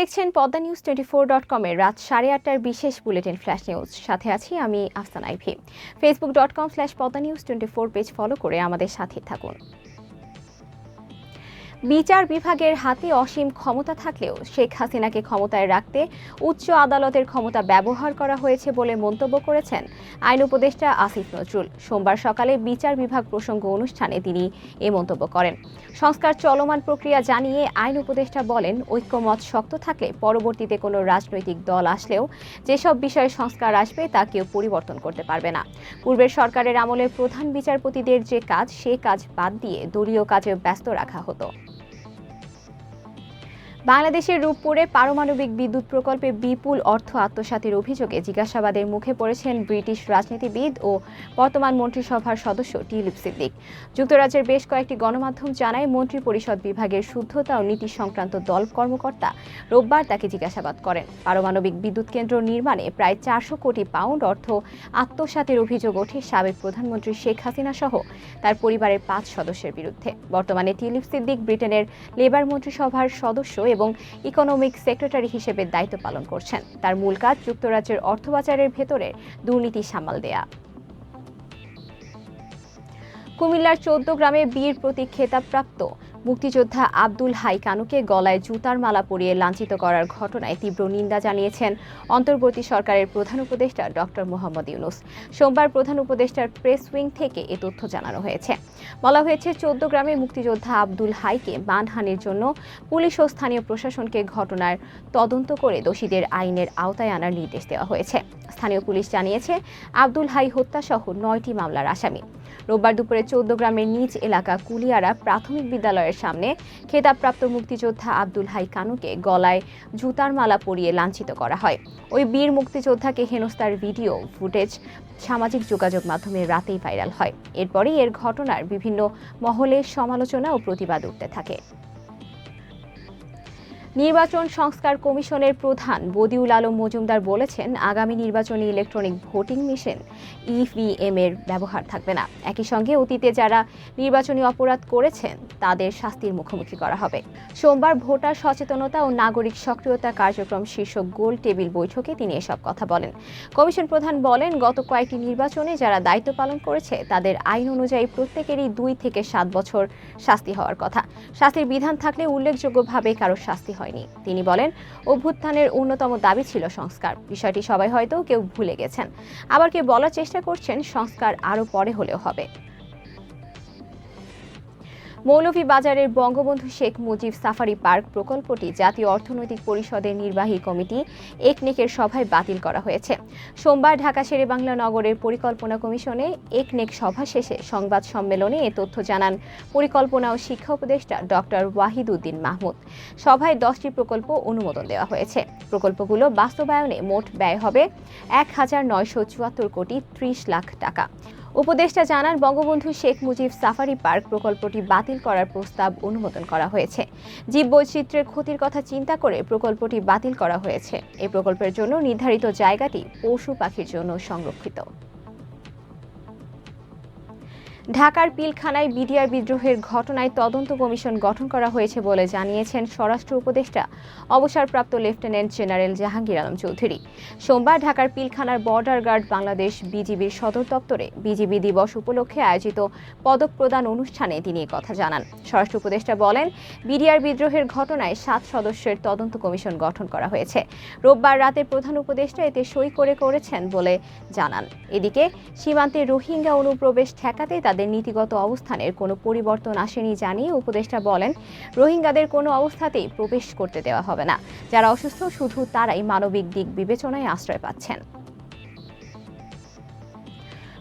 দেখছেন Padma news twenty four dot কমের রাত সাড়ে আটটার বিশেষ বুলেটিন ফ্ল্যাশ নিউজ। সাথে আছি আমি Afsan Ivy. Facebook dot com slash Padma news twenty four page follow করে আমাদের সাথে থাকুন। বিচার বিভাগের হাতে অসীম ক্ষমতা থাকলেও শেখ হাসিনাকে ক্ষমতায় রাখতে উচ্চ আদালতের ক্ষমতা ব্যবহার করা হয়েছে বলে মন্তব্য করেছেন আইন উপদেষ্টা আসিফ নজরুল। সোমবার সকালে বিচার বিভাগ প্রসঙ্গ অনুষ্ঠানে তিনি এ মন্তব্য করেন। সংস্কার চলমান প্রক্রিয়া জানিয়ে আইন উপদেষ্টা বলেন, ঐক্যমত শক্ত থাকলে পরবর্তীতে কোনো রাজনৈতিক দল আসলেও যেসব বিষয়ে সংস্কার আসবে তা কেউ পরিবর্তন করতে পারবে না। পূর্বের সরকারের আমলে প্রধান বিচারপতিদের যে কাজ, সে কাজ বাদ দিয়ে দলীয় কাজে ব্যস্ত রাখা হতো। বাংলাদেশের রূপপুরে পারমাণবিক বিদ্যুৎ প্রকল্পে বিপুল অর্থ আত্মসাতের অভিযোগে জিজ্ঞাসাবাদের মুখে পড়েছেন ব্রিটিশ রাজনীতিবিদ ও বর্তমান মন্ত্রিসভার সদস্য টিলিপ সিদ্দিক। যুক্তরাজ্যের বেশ কয়েকটি গণমাধ্যম জানায় মন্ত্রী পরিষদ বিভাগের শুদ্ধতা ও নীতি সংক্রান্ত দল কর্মকর্তা রোববার তাকে জিজ্ঞাসাবাদ করেন। পারমাণবিক বিদ্যুৎ কেন্দ্র নির্মাণে প্রায় চারশো কোটি পাউন্ড অর্থ আত্মসাতের অভিযোগ ওঠে সাবেক প্রধানমন্ত্রী শেখ হাসিনা সহ তার পরিবারের পাঁচ সদস্যের বিরুদ্ধে। বর্তমানে টিলিপ সিদ্দিক ব্রিটেনের লেবার মন্ত্রিসভার সদস্য এবং ইকোনমিক সেক্রেটারি হিসেবে দায়িত্ব পালন করছেন। তার মূল কাজ যুক্তরাজ্যের অর্থবাজারের ভেতরে দুর্নীতি সামাল দেয়া। কুমিল্লার চৌদ্দ গ্রামে বীর প্রতীক খেতাবপ্রাপ্ত মুক্তিযোদ্ধা আব্দুল হাই কানুকে গলায় জুতার মালা পরিয়ে লাঞ্ছিত করার ঘটনায় তীব্র নিন্দা জানিয়েছেন অন্তর্বর্তী সরকারের প্রধান উপদেষ্টা ডক্টর মোহাম্মদ ইউনুস। সোমবার প্রধান উপদেষ্টার প্রেস উইং থেকে এ তথ্য জানানো হয়েছে। বলা হয়েছে, চৌদ্দ গ্রামে মুক্তিযোদ্ধা আব্দুল হাইকে মানহানির জন্য পুলিশ ও স্থানীয় প্রশাসনকে ঘটনার তদন্ত করে দোষীদের আইনের আওতায় আনার নির্দেশ দেওয়া হয়েছে। স্থানীয় পুলিশ জানিয়েছে, আব্দুল হাই হত্যাসহ নয়টি মামলার আসামি। রোববার দুপুরে চৌদ্দ গ্রামের নিজ এলাকা কুলিয়ারা প্রাথমিক বিদ্যালয়ের সামনে খেতাবপ্রাপ্ত মুক্তিযোদ্ধা আব্দুল হাই কানুকে গলায় জুতার মালা পরিয়ে লাঞ্ছিত করা হয়। ওই বীর মুক্তিযোদ্ধাকে হেনস্তার ভিডিও ফুটেজ সামাজিক যোগাযোগ মাধ্যমে রাতেই ভাইরাল হয়। এরপরই এর ঘটনার বিভিন্ন মহলে সমালোচনা ও প্রতিবাদ উঠতে থাকে। নির্বাচন সংস্কার কমিশনের প্রধান বদিউল আলম মজুমদার বলেছেন, আগামী নির্বাচনী ইলেকট্রনিক ভোটিং মেশিন ইভিএম এর ব্যবহার থাকবে না। একই সঙ্গে অতীতে যারা নির্বাচনী অপরাধ করেছেন, তাদের শাস্তির মুখোমুখি করা হবে। সোমবার ভোটার সচেতনতা ও নাগরিক সক্রিয়তা কার্যক্রম শীর্ষক গোল টেবিল বৈঠকে তিনি এসব কথা বলেন। কমিশন প্রধান বলেন, গত কয়েকটি নির্বাচনে যারা দায়িত্ব পালন করেছে, তাদের আইন অনুযায়ী প্রত্যেকেরই দুই থেকে সাত বছর শাস্তি হওয়ার কথা। শাস্তির বিধান থাকলে উল্লেখযোগ্যভাবে কারও শাস্তি হয়নি। তিনি বলেন, অভ্যুত্থানের অন্যতম দাবি ছিল সংস্কার। বিষয়টি সবাই হয়তো কেউ ভুলে গেছেন। আবার কেউ বলার চেষ্টা করছেন সংস্কার আরও পরে হলেও হবে। মৌলভীবাজারের বঙ্গবন্ধু শেখ মুজিব সাফারি পার্ক প্রকল্পটি জাতীয় অর্থনৈতিক পরিষদের নির্বাহী কমিটি একনেকের সভায় বাতিল করা হয়েছে। সোমবার ঢাকা শেরেবাংলা নগরের পরিকল্পনা কমিশনে একনেক সভা শেষে সংবাদ সম্মেলনে এ তথ্য জানান পরিকল্পনা ও শিক্ষা উপদেষ্টা ডক্টর ওয়াহিদ উদ্দিন মাহমুদ। সভায় দশটি প্রকল্প অনুমোদন দেওয়া হয়েছে। প্রকল্পগুলো বাস্তবায়নে মোট ব্যয় হবে এক হাজার নয়শো চুয়াত্তর কোটি ত্রিশ লাখ টাকা। উপদেষ্টা জানান, বঙ্গবন্ধু শেখ মুজিব সাফারি পার্ক প্রকল্পটি বাতিল করার প্রস্তাব অনুমোদন করা হয়েছে। জীববৈচিত্র্যের ক্ষতির কথা চিন্তা করে প্রকল্পটি বাতিল করা হয়েছে। এই প্রকল্পের জন্য নির্ধারিত জায়গাটি পশু পাখির জন্য সংরক্ষিত। ঢাকার পিলখানায় বিডিআর বিদ্রোহের ঘটনায় তদন্ত কমিশন গঠন করা হয়েছে বলে জানিয়েছেন স্বরাষ্ট্র উপদেষ্টা। অবসরপ্রাপ্ত লেফটেন্যান্ট জেনারেল জাহাঙ্গীর আলম চৌধুরী। সোমবার ঢাকার পিলখানার বর্ডার গার্ড বাংলাদেশ বিজিবির সদর দপ্তরে বিজিবি দিবস উপলক্ষে আয়োজিত পদক প্রদান অনুষ্ঠানে তিনি কথা জানান। স্বরাষ্ট্র উপদেষ্টা বলেন, বিডিআর বিদ্রোহের ঘটনায় সাত সদস্যের তদন্ত কমিশন গঠন করা হয়েছে। রোববার রাতে প্রধান উপদেষ্টা এতে সই করে করেছেন বলে জানান। এদিকে, সীমান্তে রোহিঙ্গা অনুপ্রবেশ ঠেকাতে তাদের নীতিগত অবস্থানের কোনো পরিবর্তন আসেনি জানিয়ে উপদেষ্টা বলেন, রোহিঙ্গাদের কোনো অবস্থাতেই প্রবেশ করতে দেওয়া হবে না। যারা অসুস্থ, শুধু তারাই মানবিক দিক বিবেচনায় আশ্রয় পাচ্ছেন।